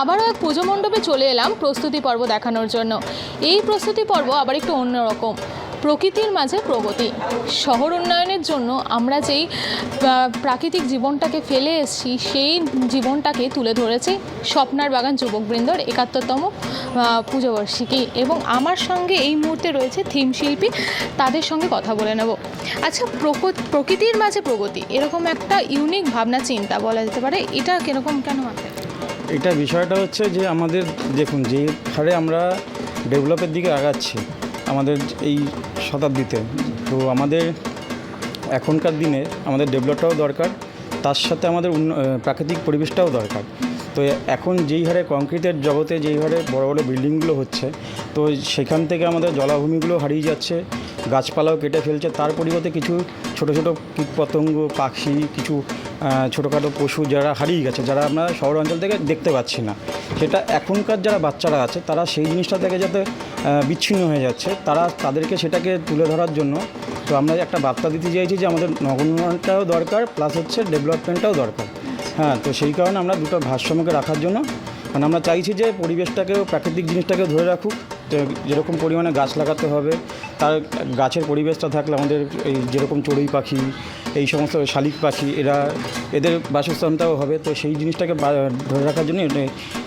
আবারও এক পুজো মণ্ডপে চলে এলাম প্রস্তুতি পর্ব দেখানোর জন্য। এই প্রস্তুতি পর্ব আবার একটু অন্যরকম প্রকৃতির মাঝে প্রগতি। শহর উন্নয়নের জন্য আমরা যেই প্রাকৃতিক জীবনটাকে ফেলে এসেছি, সেই জীবনটাকে তুলে ধরেছে স্বপ্নার বাগান যুবকবৃন্দর একাত্তরতম পুজোবার্ষিকী। এবং আমার সঙ্গে এই মুহূর্তে রয়েছে থিম শিল্পী, তাদের সঙ্গে কথা বলে নেব। আচ্ছা প্রকৃতির মাঝে প্রগতি, এরকম একটা ইউনিক ভাবনা, চিন্তা বলা যেতে পারে, এটা কীরকম কেন মাথায় এটা বিষয়টা হচ্ছে যে আমাদের, দেখুন, যে হারে আমরা ডেভেলপের দিকে আগাচ্ছি আমাদের এই শতাব্দীতে, তো আমাদের এখনকার দিনে আমাদের ডেভেলপটাও দরকার, তার সাথে আমাদের উন্ন- প্রাকৃতিক পরিবেশটাও দরকার। তো এখন যেই হারে কংক্রিটের জগতে যেই হারে বড় বড় বিল্ডিংগুলো হচ্ছে, তো সেখান থেকে আমাদের জলাভূমিগুলো হারিয়ে যাচ্ছে, গাছপালাও কেটে ফেলছে, তার পরিবর্তে কিছু ছোট ছোট কীটপতঙ্গ, পাখি, কিছু ছোটোখাটো পশু যারা হারিয়ে গেছে, যারা আমরা শহর অঞ্চল থেকে দেখতে পাচ্ছি না, সেটা এখনকার যারা বাচ্চারা আছে, তারা সেই জিনিসটা থেকে যাতে বিচ্ছিন্ন হয়ে যাচ্ছে, তারা তাদেরকে সেটাকে তুলে ধরার জন্য। তো আমরা একটা বার্তা দিতে চাইছি যে আমাদের নগরটাও দরকার প্লাস হচ্ছে ডেভেলপমেন্টটাও দরকার। হ্যাঁ তো সেই কারণে আমরা দুটো ভারসাম্যকে রাখার জন্য মানে আমরা চাইছি যে পরিবেশটাকেও, প্রাকৃতিক জিনিসটাকেও ধরে রাখুক। যেরকম পরিমাণে গাছ লাগাতে হবে তার গাছের পরিবেশটা থাকলে আমাদের এই যেরকম চড়ুই পাখি এই সমস্ত শালিক পাখি এরা এদের বাসস্থানটাও হবে। তো সেই জিনিসটাকে ধরে রাখার জন্য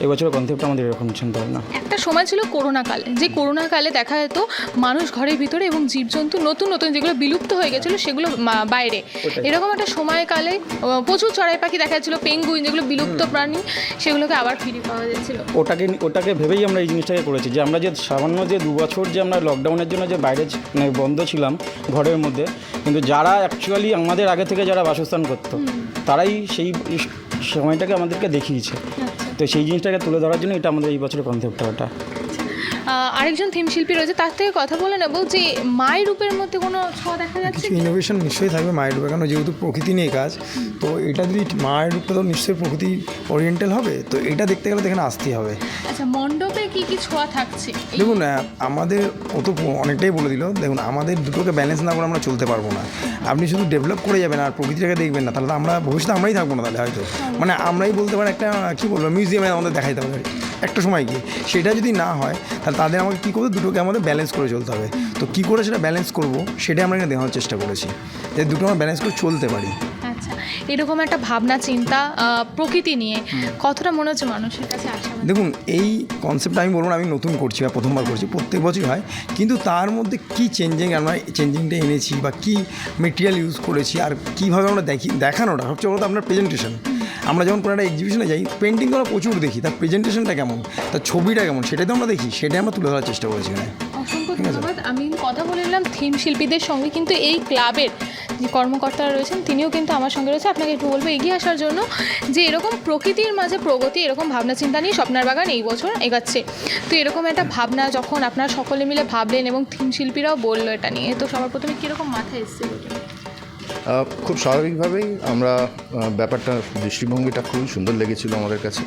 এবছরের কনসেপ্ট আমাদের এরকম চিন্তা ভাবনা। একটা সময় ছিল করোনা কালে যে করোনা কালে দেখা যেত মানুষ ঘরের ভিতরে এবং জীবজন্তু নতুন নতুন যেগুলো বিলুপ্ত হয়ে গেছিল সেগুলো বাইরে। এরকম একটা সময়কালে প্রচুর চড়াই পাখি দেখা যাচ্ছিল পেঙ্গুইন যেগুলো বিলুপ্ত প্রাণী সেগুলোকে আবার ফিরে পাওয়া যাচ্ছিল। ওটাকে ওটাকে ভেবেই আমরা এই জিনিসটাকে করেছি যে আমরা যে সামান্য যে দু বছর যে আমরা লকডাউনের জন্য যে বাইরে মানে বন্ধ ছিলাম ঘরের মধ্যে কিন্তু যারা অ্যাকচুয়ালি আমাদের আগে থেকে যারা বাসস্থান করতো তারাই সেই সময়টাকে আমাদেরকে দেখিয়েছে। তো সেই জিনিসটাকে তুলে ধরার জন্য এটা আমাদের এই বছরের কনসেপ্টটা ওটা আরেকজন থিম শিল্পী রয়েছে তার থেকে কথা বলে নেব যে মায়ের রূপের মধ্যে কোনো ছোঁয়া দেখা যাচ্ছে? কিছু ইনোভেশন নিশ্চয়ই থাকবে মায়ের রূপে কারণ যেহেতু প্রকৃতি নিয়ে কাজ তো এটা যদি মায়ের রূপটা তো নিশ্চয়ই প্রকৃতি ওরিয়েন্টাল হবে তো এটা দেখতে গেলে তো এখানে আসতেই হবে। আচ্ছা মণ্ডপে কি কি ছোঁয়া থাকছে? দেখুন আমাদের ও তো অনেকটাই বলে দিল দেখুন আমাদের দুটোকে ব্যালেন্স না করে আমরা চলতে পারব না। আপনি শুধু ডেভেলপ করে যাবেন আর প্রকৃতিটাকে দেখবেন না তাহলে তো আমরা ভবিষ্যতে আমরাই থাকব না তাহলে হয়তো। মানে আমরাই বলতে পারি একটা কী বলব মিউজিয়ামে আমাদের দেখাইতে হবে। একটা সময় কি সেটা যদি না হয় তাহলে তাদের আমাকে কী করতে দুটোকে আমাদের ব্যালেন্স করে চলতে হবে। তো কী করে সেটা ব্যালেন্স করব? সেটাই আমরা এখানে দেখানোর চেষ্টা করেছি। যে দুটো আমরা ব্যালেন্স করে চলতে পারি। আচ্ছা এরকম একটা ভাবনা চিন্তা প্রকৃতি নিয়ে কতটা মনে হচ্ছে মানুষের কাছে আসা দেখুন এই কনসেপ্টটা আমি বলব না আমি নতুন করছি বা প্রথমবার করছি প্রত্যেক বছরই হয়। কিন্তু তার মধ্যে কি চেঞ্জিং আমরা চেঞ্জিংটা এনেছি বা কি মেটেরিয়াল ইউজ করেছি আর কীভাবে আমরা দেখি দেখানোটা সবচেয়ে বড় আপনার প্রেজেন্টেশন আমরা যখন কোনো একটা এক্সিবিশনে যাই পেন্টিং আমরা প্রচুর দেখি তার প্রেজেন্টেশনটা কেমন তার ছবিটা কেমন সেটাই তো আমরা দেখি সেটাই আমরা তুলে ধরার চেষ্টা করেছি এখানে। অসংখ্য ধন্যবাদ। আমি কথা বলে নিলাম থিম শিল্পীদের সঙ্গে কিন্তু এই ক্লাবের যে কর্মকর্তারা রয়েছেন তিনিও কিন্তু আমার সঙ্গে রয়েছে। আপনাকে একটু বলব এগিয়ে আসার জন্য যে এরকম প্রকৃতির মাঝে প্রগতি এরকম ভাবনা চিন্তা নিয়ে স্বপ্নার বাগান এই বছর এগাচ্ছে। তো এরকম একটা ভাবনা যখন আপনারা সকলে মিলে ভাবলেন এবং থিম শিল্পীরাও বলল এটা নিয়ে তো সবার প্রথমে কীরকম মাথায় এসছে খুব স্বাভাবিকভাবেই আমরা ব্যাপারটা দৃষ্টিভঙ্গিটা খুবই সুন্দর লেগেছিল আমাদের কাছে।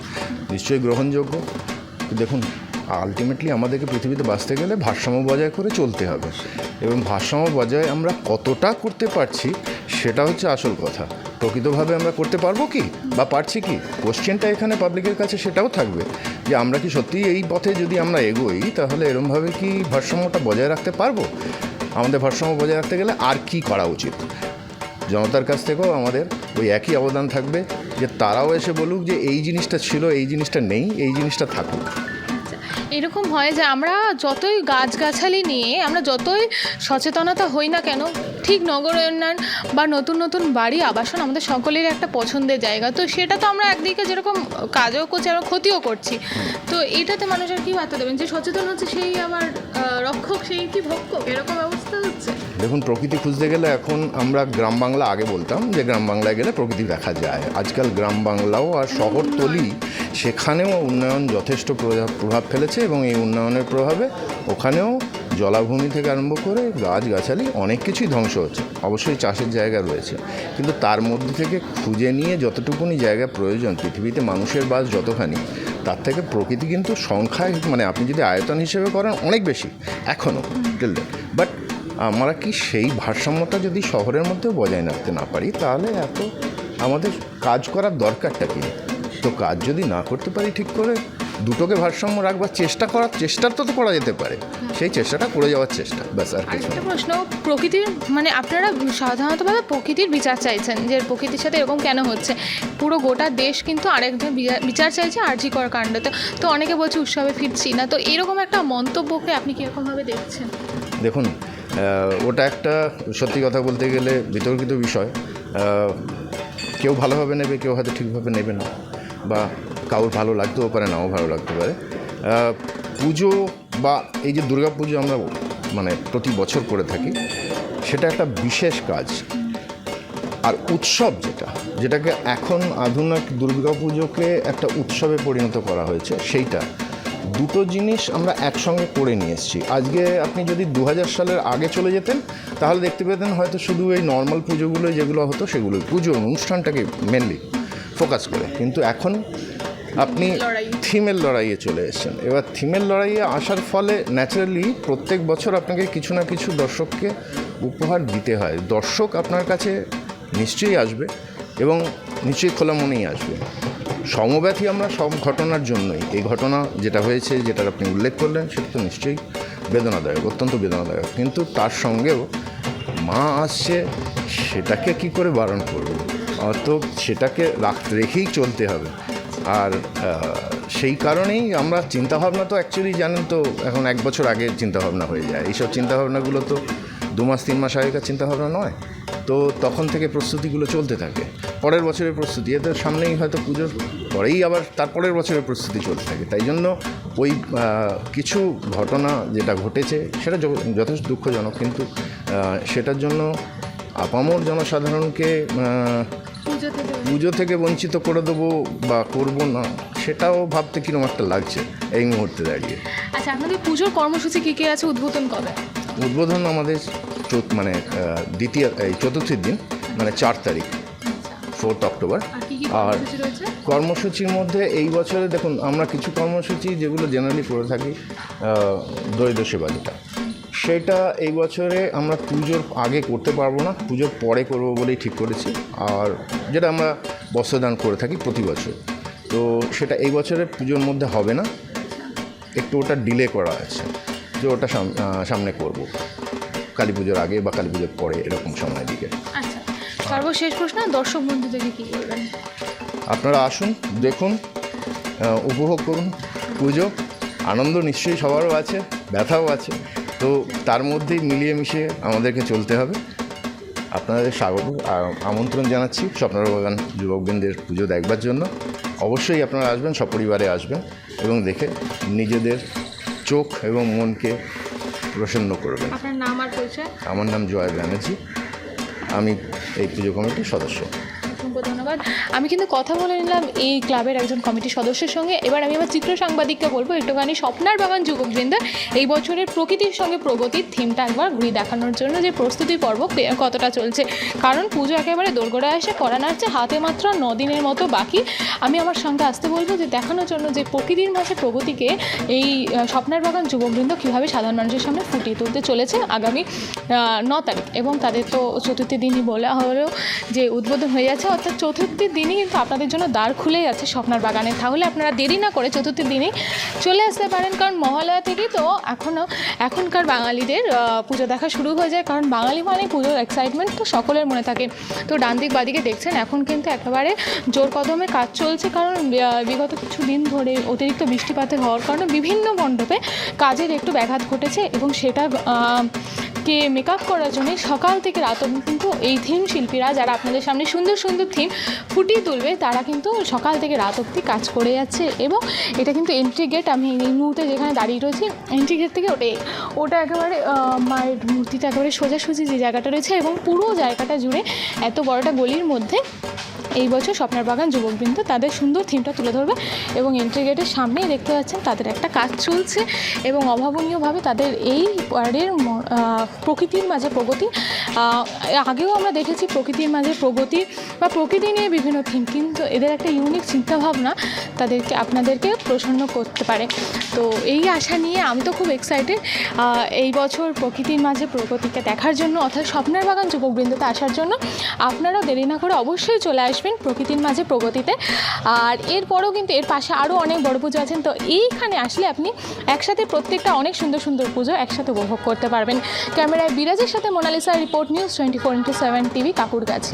নিশ্চয়ই গ্রহণযোগ্য। দেখুন আলটিমেটলি আমাদেরকে পৃথিবীতে বাঁচতে গেলে ভারসাম্য বজায় করে চলতে হবে। এবং ভারসাম্য বজায় আমরা কতটা করতে পারছি, সেটা হচ্ছে আসল কথা। প্রকৃতভাবে আমরা করতে পারব কি বা পারছি কি? কোশ্চেনটা এখানে পাবলিকের কাছে সেটাও থাকবে যে আমরা কি সত্যি এই পথে যদি আমরা এগোই, তাহলে এরমভাবে কি ভারসাম্যটা বজায় রাখতে পারব? আমাদের ভারসাম্য বজায় রাখতে গেলে আর কি করা উচিত? জনতার কাছ থেকেও আমাদের ওই একই অবদান থাকবে যে তারাও এসে বলুক যে এই জিনিসটা ছিল এই জিনিসটা নেই এই জিনিসটা থাকুক। আচ্ছা, এরকম হয় যে আমরা যতই গাছগাছালি নিয়ে আমরা যতই সচেতনতা হই না কেন ঠিক নগর উন্নয়ন বা নতুন নতুন বাড়ি আবাসন আমাদের সকলের একটা পছন্দের জায়গা। তো সেটা তো আমরা একদিকে যেরকম কাজও করছি আমরা ক্ষতিও করছি। তো এটাতে মানুষের কী বার্তা দেবেন? যে সচেতন হচ্ছে সেই আবার আহ, রক্ষক সেই কি ভক্ষক এরকম অবস্থা হচ্ছে? দেখুন প্রকৃতি খুঁজতে গেলে এখন আমরা গ্রাম বাংলা আগে বলতাম যে গ্রাম বাংলায় গেলে প্রকৃতি দেখা যায়। আজকাল গ্রাম বাংলাও আর শহরতলি সেখানেও উন্নয়ন যথেষ্ট প্রভাব ফেলেছে এবং এই উন্নয়নের প্রভাবে ওখানেও জলাভূমি থেকে আরম্ভ করে গাছগাছালি অনেক কিছুই ধ্বংস হচ্ছে। অবশ্যই চাষের জায়গা রয়েছে। কিন্তু তার মধ্যে থেকে খুঁজে নিয়ে যতটুকুনি জায়গা প্রয়োজন, পৃথিবীতে মানুষের বাস যতখানি, তার থেকে প্রকৃতি কিন্তু সংখ্যায় মানে আপনি যদি আয়তন হিসেবে করেন, অনেক বেশি, এখনও বাট আমরা কি সেই ভারসাম্যটা যদি শহরের মধ্যেও বজায় রাখতে না পারি, তাহলে এত আমাদের কাজ করার দরকারটা কি? তো কাজ যদি না করতে পারি ঠিক করে দুটোকে ভারসাম্য রাখবার চেষ্টা করার চেষ্টা তো তো করা যেতে পারে। সেই চেষ্টাটা করে যাওয়ার চেষ্টা ব্যাস আর কিছু প্রশ্ন প্রকৃতির মানে আপনারা সাধারণতভাবে প্রকৃতির বিচার চাইছেন যে প্রকৃতির সাথে এরকম কেন হচ্ছে? পুরো গোটা দেশ কিন্তু আরেকজন বিচার- চাইছে আর্জিকর কাণ্ডতে। তো অনেকে বলছে উৎসবে ফিরছি না তো এরকম একটা মন্তব্যকে আপনি কীরকমভাবে দেখছেন? দেখুন ওটা একটা সত্যি কথা বলতে গেলে বিতর্কিত বিষয়। কেউ ভালোভাবে নেবে কেউ হয়তো ঠিকভাবে নেবে না। বা কারোর ভালো লাগতেও পারে, নাও ভালো লাগতে পারে। পুজো বা এই যে দুর্গা পুজো আমরা মানে প্রতি বছর করে থাকি, সেটা একটা বিশেষ কাজ। আর উৎসব যেটা, যেটাকে এখন আধুনিক দুর্গা পুজোকে একটা উৎসবে পরিণত করা হয়েছে, সেইটা। দুটো জিনিস আমরা একসঙ্গে করে নিয়ে এসেছি। আজকে আপনি যদি দু হাজার সালের আগে চলে যেতেন, তাহলে দেখতে পেতেন হয়তো শুধু এই নর্মাল পুজোগুলো যেগুলো হতো সেগুলো পুজো অনুষ্ঠানটাকে মেনলি ফোকাস করে। কিন্তু এখন আপনি থিমের লড়াইয়ে চলে এসেছেন। এবার থিমের লড়াইয়ে আসার ফলে ন্যাচারালি প্রত্যেক বছর আপনাকে কিছু না কিছু দর্শককে উপহার দিতে হয়। দর্শক আপনার কাছে নিশ্চয়ই আসবে এবং নিশ্চয়ই খোলা মনেই আসবে। সমব্যাথী আমরা সব ঘটনার জন্যই। এই ঘটনা যেটা হয়েছে যেটার আপনি উল্লেখ করলেন সেটা তো নিশ্চয়ই বেদনাদায়ক অত্যন্ত বেদনাদায়ক। কিন্তু তার সঙ্গেও মা আসছে সেটাকে কি করে বারণ করব? অত সেটাকে রাখ রেখেই চলতে হবে। আর সেই কারণেই আমরা চিন্তাভাবনা তো অ্যাকচুয়ালি জানেন তো, এখন এক বছর আগে চিন্তাভাবনা হয়ে যায়। এইসব চিন্তাভাবনাগুলো তো দু মাস, তিন মাস আগেকার চিন্তাভাবনা নয়। তো তখন থেকে প্রস্তুতিগুলো চলতে থাকে। পরের বছরের প্রস্তুতি এতে সামনেই হয়তো পুজোর পরেই আবার তারপরের বছরের প্রস্তুতি চলতে থাকে। তাই জন্য ওই কিছু ঘটনা যেটা ঘটেছে, সেটা যথেষ্ট দুঃখজনক। কিন্তু সেটার জন্য আপামর জনসাধারণকে পুজো থেকে বঞ্চিত। করে দেবো বা করব না সেটাও ভাবতে কীরকম একটা লাগছে এই মুহূর্তে দাঁড়িয়ে। আচ্ছা আপনাদের পুজোর কর্মসূচি কী কী আছে? উদ্বোধন কবে? উদ্বোধন আমাদের মানে দ্বিতীয় এই চতুর্থীর দিন মানে চার তারিখ ফোর্থ অক্টোবর। আর কর্মসূচির মধ্যে এই বছরে দেখুন আমরা কিছু কর্মসূচি যেগুলো জেনারেলি করে থাকি দরিদ্র সেবা যেটা। সেটা এই বছরে আমরা পুজোর আগে করতে পারব না পুজোর পরে করব বলেই ঠিক করেছি। আর যেটা আমরা বস্ত্রদান করে থাকি প্রতি বছর। তো সেটা এই বছরে পুজোর মধ্যে হবে না। একটু ওটা ডিলে করা আছে যে ওটা সাম- সামনে করব। কালী পুজোর আগে বা কালী পুজোর পরে এরকম সময়ের দিকে। আচ্ছা সর্বশেষ প্রশ্ন দর্শক বন্ধুদেরকে কী বলবেন? আপনারা আসুন দেখুন উপভোগ করুন। পুজো আনন্দ নিশ্চয়ই সবারও আছে ব্যথাও আছে। তো তার মধ্যেই মিলিয়ে মিশিয়ে আমাদেরকে চলতে হবে। আপনাদের স্বাগত আমন্ত্রণ জানাচ্ছি স্বপ্নার বাগান যুবকবৃন্দের পুজো দেখবার জন্য। অবশ্যই আপনারা আসবেন সপরিবারে আসবেন এবং দেখে নিজেদের চোখ এবং মনকে প্রসন্ন করবেন। আমার নাম জয় ব্যানার্জি। আমি এই পুজো কমিটির সদস্য। অসংখ্য ধন্যবাদ। আমি কিন্তু কথা বলে নিলাম এই ক্লাবের একজন কমিটির সদস্যের সঙ্গে। এবার আমি আমার চিত্র সাংবাদিককে বলব, একটুখানি স্বপ্নার বাগান যুবকবৃন্দ। এই বছরের প্রকৃতির সঙ্গে প্রগতির থিমটা একবার ঘুরে দেখানোর জন্য যে প্রস্তুতি পর্ব কতটা চলছে। কারণ পুজো একেবারে দোরগোড়ায় এসে করা নাড়ছে হাতে মাত্র ন দিনের মতো বাকি। আমি আমার সঙ্গে আসতে বলব যে দেখানোর জন্য যে প্রকৃতির মাসে প্রগতিকে এই স্বপ্নার বাগান যুবকবৃন্দ কীভাবে সাধারণ মানুষের সামনে ফুটিয়ে তুলতে চলেছে আগামী ন তারিখ। এবং তাদের তো চতুর্থী দিনই বলা হলেও যে উদ্বোধন হয়ে যাচ্ছে অর্থাৎ চতুর্থীর দিনই কিন্তু আপনাদের জন্য দ্বার খুলে যাচ্ছে স্বপ্নার বাগানে। তাহলে আপনারা দেরি না করে চতুর্থীর দিনই চলে আসতে পারেন, কারণ মহালয়া থেকেই তো এখনও এখনকার বাঙালিদের পুজো দেখা শুরু হয়ে যায়। কারণ বাঙালি মানে পুজোর এক্সাইটমেন্ট তো সকলের মনে থাকে। তো ডান দিক বাদিকে দেখছেন, এখন কিন্তু একেবারে জোর কদমে কাজ চলছে। কারণ বিগত কিছু দিন ধরে অতিরিক্ত বৃষ্টিপাতের হওয়ার কারণে বিভিন্ন মণ্ডপে কাজের একটু ব্যাঘাত ঘটেছে এবং সেটা কে মেকআপ করার জন্য সকাল থেকে রাত অবধি কিন্তু এই থিম শিল্পীরা যারা আপনাদের সামনে সুন্দর সুন্দর থিম ফুটিয়ে তুলবে, তারা কিন্তু সকাল থেকে রাত অবধি কাজ করে যাচ্ছে এবং এটা কিন্তু এন্ট্রি গেট আমি এই মুহূর্তে যেখানে দাঁড়িয়ে রয়েছি এন্ট্রি গেট থেকে ওটাই। ওটা একেবারে মায়ের মূর্তিটা একেবারে সোজাসুজি যে জায়গাটা রয়েছে এবং পুরো জায়গাটা জুড়ে এত বড়টা গলির মধ্যে এই বছর স্বপ্নের বাগান যুবকবৃন্দ তাদের সুন্দর থিমটা তুলে ধরবে এবং এন্ট্রি গেটের সামনেই দেখতে পাচ্ছেন তাদের একটা কাজ চলছে এবং অভাবনীয়ভাবে তাদের এই ওয়ার্ডের প্রকৃতির মাঝে প্রগতি আগেও আমরা দেখেছি প্রকৃতির মাঝে প্রগতি বা প্রকৃতি নিয়ে বিভিন্ন থিম, কিন্তু এদের একটা ইউনিক চিন্তাভাবনা তাদেরকে, আপনাদেরকে প্রসন্ন করতে পারে। তো এই আশা নিয়ে আমি তো খুব এক্সাইটেড এই বছর প্রকৃতির মাঝে প্রগতিকে দেখার জন্য অর্থাৎ স্বপ্নের বাগান যুবকবৃন্দতে আসার জন্য আপনারাও দেরি না করে অবশ্যই চলে আসবেন। আসবেন প্রকৃতির মাঝে, প্রগতিতে। আর এরপরেও কিন্তু এর পাশে আরও অনেক বড় পুজো আছেন। তো এইখানে আসলে আপনি একসাথে প্রত্যেকটা অনেক সুন্দর সুন্দর পুজো একসাথে উপভোগ করতে পারবেন। ক্যামেরায় বিরাজের সাথে Monalisa report news twenty four into seven TV Kakurgachhi